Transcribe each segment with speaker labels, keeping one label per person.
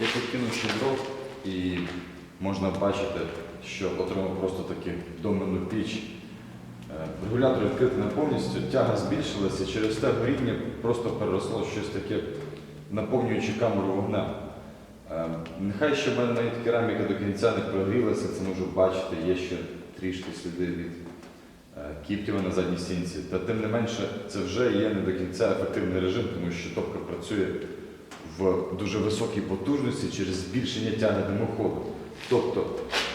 Speaker 1: Я підкинув ще дров і можна бачити, що отримав просто таки доменну піч. Е, Регулятор відкритий не повністю, тяга збільшилася, через те горіння просто переросло щось таке, наповнюючи камеру вогнем. Е, Нехай ще в мене навіть кераміка до кінця не прогрілася, це можу бачити, є ще трішки сліди від е, кіптєва на задній стінці. Та тим не менше, це вже є не до кінця ефективний режим, тому що топка працює в дуже високій потужності через збільшення тяги димоходу. Тобто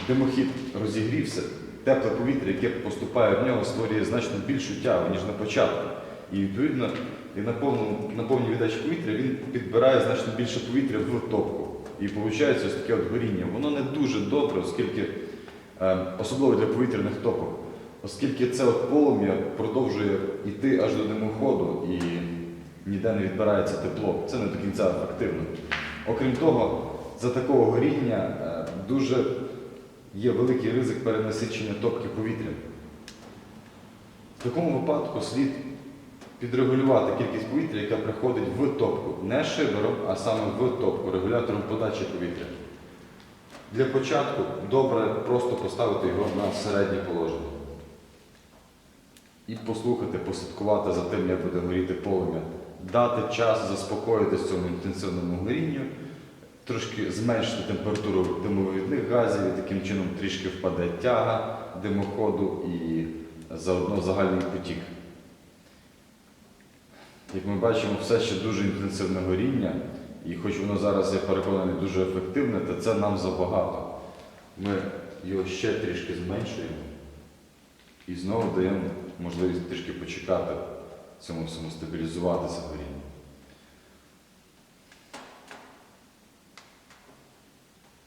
Speaker 1: димохід розігрівся, тепле повітря, яке поступає в нього, створює значно більшу тягу, ніж на початку. І відповідно, і на, повному, на повній віддачі повітря він підбирає значно більше повітря в топку. І виходить ось таке от горіння. Воно не дуже добре, оскільки, е, особливо для повітряних топок, оскільки це от полум'я продовжує йти аж до димоходу і ніде не відбирається тепло. Це не до кінця ефективно. Окрім того, за такого горіння е, дуже є великий ризик перенасичення топки повітря. В такому випадку слід підрегулювати кількість повітря, яка приходить в топку. Не шибером, а саме в топку, регулятором подачі повітря. Для початку добре просто поставити його на середнє положення. І послухати, послідкувати за тим, як буде горіти полум'я. Дати час заспокоїтися цьому інтенсивному горінню, трошки зменшити температуру димовідних газів, і таким чином трішки впаде тяга димоходу і заодно загальний потік. Як ми бачимо, все ще дуже інтенсивне горіння, і хоч воно зараз, я переконаний, дуже ефективне, то це нам забагато. Ми його ще трішки зменшуємо і знову даємо можливість трішки почекати цьому всьому стабілізуватися горіння.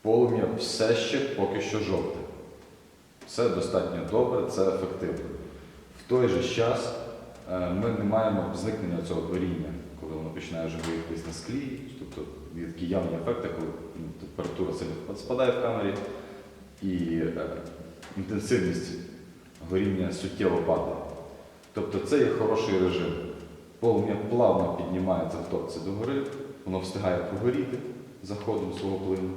Speaker 1: Полум'я все ще поки що жовте. Все достатньо добре, це ефективно. В той же час е, ми не маємо зникнення цього горіння, коли воно починає вже виїхатись на склі, тобто є такі явні ефекти, коли ну, температура сильно спадає в камері і е, інтенсивність горіння суттєво падає. Тобто це є хороший режим. Полум'я плавно піднімається в топці догори, воно встигає прогоріти за ходом свого плину,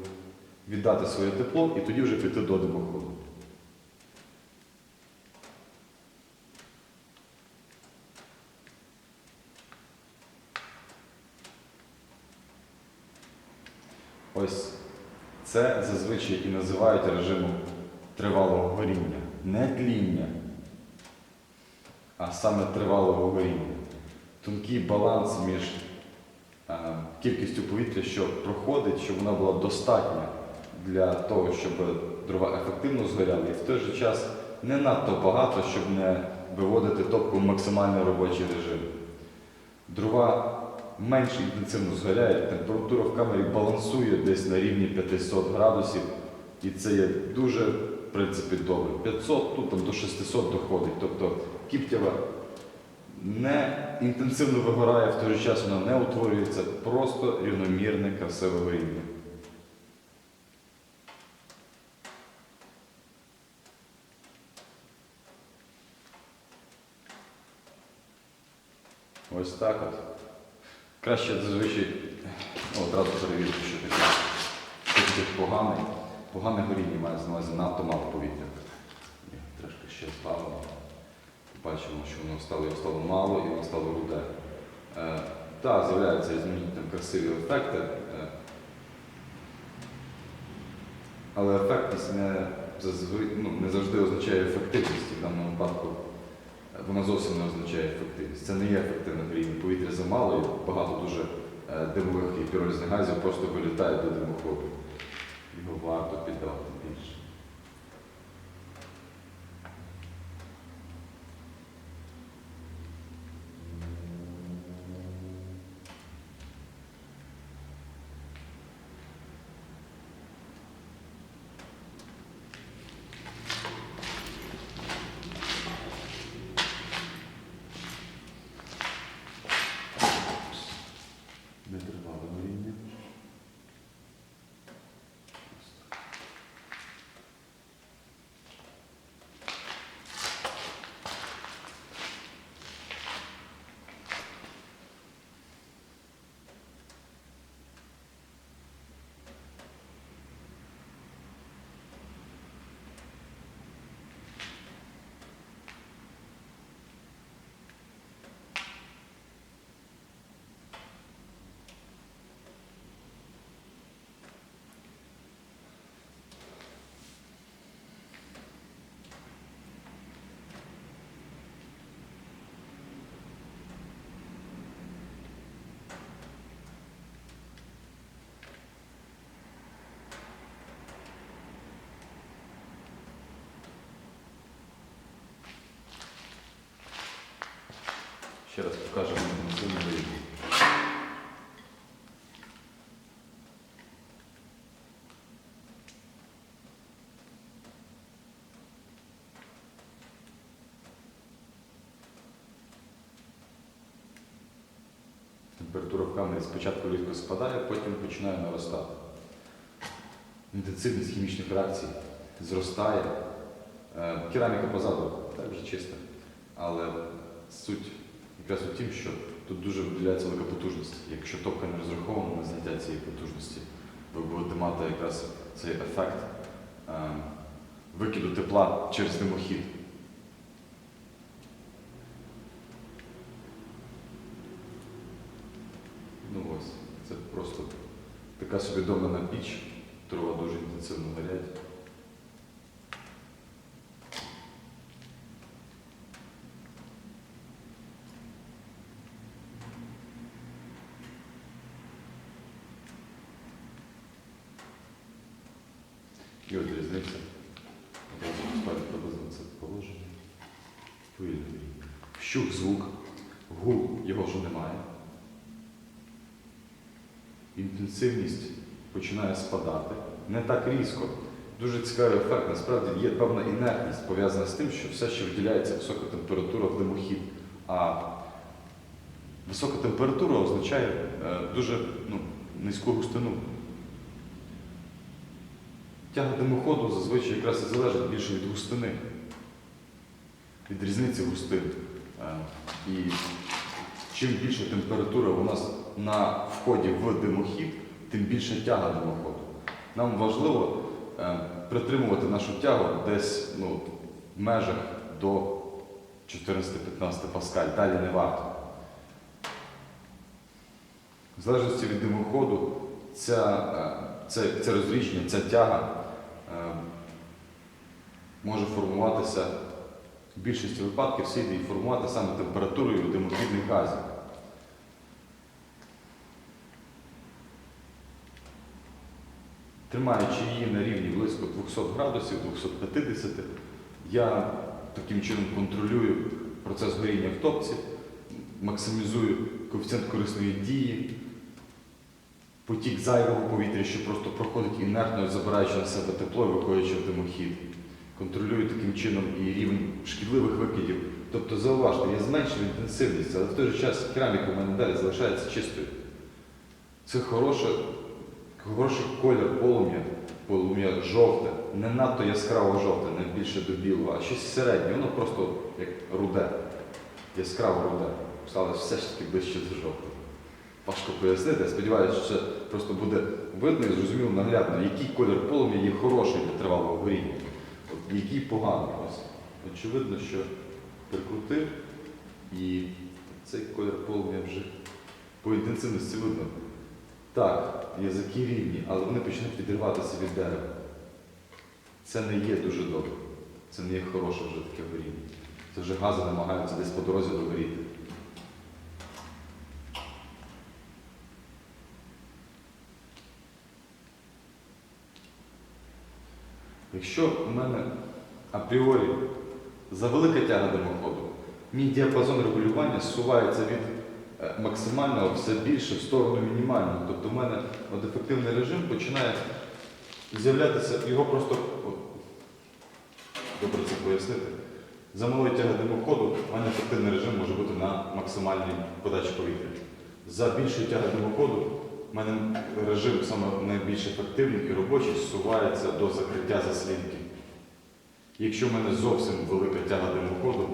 Speaker 1: віддати своє тепло і тоді вже піти до димоходу. Ось це зазвичай і називають режимом тривалого горіння. Не тління, а саме тривалого горіння. Тонкий баланс між кількістю повітря, що проходить, щоб вона була достатня для того, щоб дрова ефективно згоряли, і в той же час не надто багато, щоб не виводити топку в максимальний робочий режим. Дрова менш інтенсивно згоряють, температура в камері балансує десь на рівні 500 градусів, і це є дуже, в принципі, добре. 500, тут там до 600 доходить. Тобто кіптєва не інтенсивно вигорає, в той же час вона не утворюється, просто рівномірне красиве горіння. Ось так от. Краще зазвичай ну, одразу перевірити, що таке. Таке погане. Погане горіння має на увазі надто мало повітря. Трошки ще ставимо. Бачимо, що воно стало, його стало мало і воно стало руде. Е, так, з'являються різноманітні красиві ефекти. Е, але ефектність не, ну, не завжди означає ефективність. В даному випадку е, вона зовсім не означає ефективність. Це не є ефективне горіння. Повітря замало і багато дуже димових і піролізних газів просто вилітає до димоходу. Його варто піддавати більше. Не тривало горіння. Ще раз покажемо інтенсивний рівень. Температура в камері спочатку різко спадає, потім починає наростати. Інтенсивність хімічних реакцій зростає. Е, Кераміка позаду так вже чиста. Але суть якраз у тім, що тут дуже виділяється велика потужність. Якщо топка не розрахована на зняття цієї потужності, ви будете мати якраз цей ефект е, викиду тепла через димохід. Ну ось, це просто така собі домана піч, дрова дуже інтенсивно горять. І от різниця. Одразу поставлю приблизно це положення. Повільно. Вщух звук, гул його вже немає. Інтенсивність починає спадати. Не так різко. Дуже цікавий ефект. Насправді є певна інертність пов'язана з тим, що все ще виділяється висока температура в димохід. А висока температура означає е, дуже ну, низьку густину. Тяга димоходу зазвичай якраз і залежить більше від густини, від різниці густин. Е, І чим більша температура у нас на вході в димохід, тим більша тяга димоходу. Нам важливо е, притримувати нашу тягу десь ну, в межах до 14-15 паскаль, далі не варто. В залежності від димоходу, ця, це, це розрідження, ця тяга е, може формуватися в більшості випадків слід її формувати саме температурою димохідних газів. Тримаючи її на рівні близько 200 градусів, 250, я таким чином контролюю процес горіння в топці, максимізую коефіцієнт корисної дії, потік зайвого повітря, що просто проходить інертно, забираючи на себе тепло і виходячи в димохід. Контролюю таким чином і рівень шкідливих викидів. Тобто, зауважте, я зменшив інтенсивність, але в той же час кераміка в мене далі залишається чистою. Це хороше, хороший колір полум'я, полум'я жовте, не надто яскраво жовте, не більше до білого, а щось середнє, воно просто як руде, яскраво руде. Стало все ж таки ближче до жовтого. Важко пояснити, я сподіваюся, що це просто буде видно і зрозуміло наглядно, який колір полум'я є хороший для тривалого горіння, який поганий. Ось. Очевидно, що прикрутив і цей колір полум'я вже по інтенсивності видно. Так, язики рівні, але вони почнуть відриватися від дерева. Це не є дуже добре. Це не є хороше вже таке горіння. Це вже гази намагаються десь по дорозі догоріти. Якщо у мене апріорі завелика тяга димоходу, мій діапазон регулювання зсувається від е, максимального все більше в сторону мінімального. Тобто в мене от ефективний режим починає з'являтися, його просто добре це пояснити. За малої тяги димоходу в мене ефективний режим може бути на максимальній подачі повітря. За більшою тягою димоходу в мене режим саме найбільш ефективний і робочий зсувається до закриття заслінки. Якщо в мене зовсім велика тяга димоходу,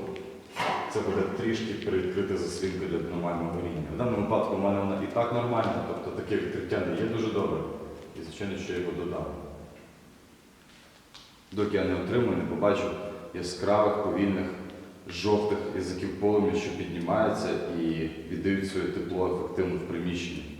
Speaker 1: це буде трішки перевідкрита заслінка для нормального горіння. В даному випадку в мене вона і так нормальна, тобто таке відкриття не є дуже добре. І, звичайно, що я його додав. Доки я не отримую, не побачу яскравих, повільних, жовтих язиків полум'я, що піднімаються і віддають своє тепло ефективно в приміщенні.